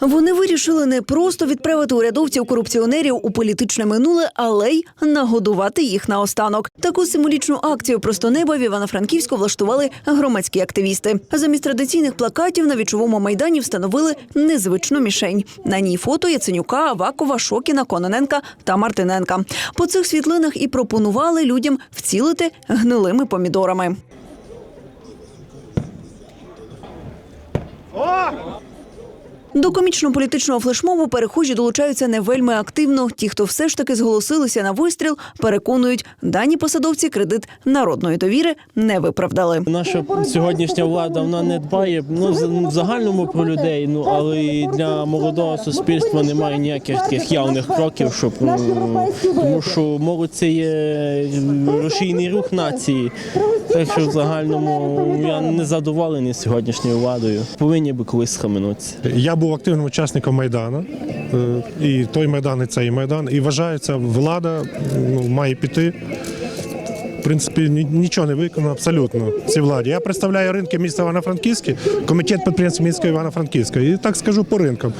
Вони вирішили не просто відправити урядовців корупціонерів у політичне минуле, але й нагодувати їх наостанок. Таку символічну акцію просто неба в Івано-Франківську влаштували громадські активісти. Замість традиційних плакатів на вічовому майдані встановили незвичну мішень. На ній фото Яценюка, Авакова, Шокіна, Кононенка та Мартиненка. По цих світлинах і пропонували людям вцілити гнилими помідорами. До комічно-політичного флешмобу перехожі долучаються не вельми активно. Ті, хто все ж таки зголосилися на вистріл, переконують, дані посадовці кредит народної довіри не виправдали. Наша сьогоднішня влада вона не дбає ну в загальному про людей. Ну але і для молодого суспільства немає ніяких таких явних кроків, щоб тому що молодь це є рушійний рух нації. Так що в загальному я не задоволений сьогоднішньою владою. Повинні би колись схаменутися. Я був активним учасником Майдану, е, і той Майдан, і цей Майдан. І вважається, влада ну, має піти. В принципі, нічого не виконано абсолютно цій владі. Я представляю ринки міста Івано-Франківське, комітет підприємств міста Івано-Франківська. І так скажу по ринкам.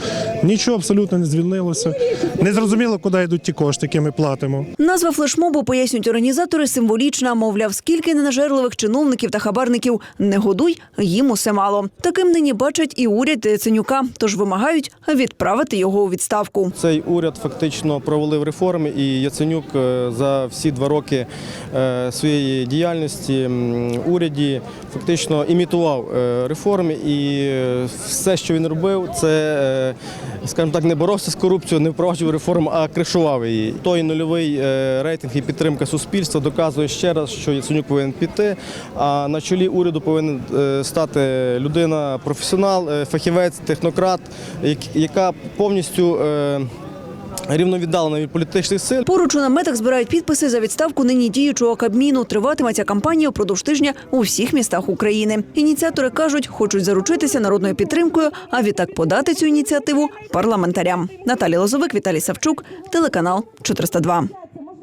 Нічого абсолютно не звільнилося. Не зрозуміло, куди йдуть ті кошти, які ми платимо. Назва флешмобу пояснюють організатори символічна. Мовляв, скільки ненажерливих чиновників та хабарників не годуй, їм усе мало. Таким нині бачать і уряд Яценюка, тож вимагають відправити його у відставку. Цей уряд фактично провалив реформи, і Яценюк е, за всі два роки е, своєї діяльності уряді фактично імітував е, реформи, і е, все, що він робив, це, е, скажімо так, не боровся з корупцією, не впроваджував реформ, а кришував її. Той нульовий рейтинг і підтримка суспільства доказує ще раз, що Яценюк повинен піти. А на чолі уряду повинен стати людина, професіонал, фахівець, технократ, яка повністю. Рівновіддалена від політичних сил. Поруч у наметах збирають підписи за відставку нині діючого кабміну. Триватиме ця кампанія впродовж тижня у всіх містах України. Ініціатори кажуть, хочуть заручитися народною підтримкою, а відтак подати цю ініціативу парламентарям. Наталі Лозовик, Віталій Савчук, телеканал 402.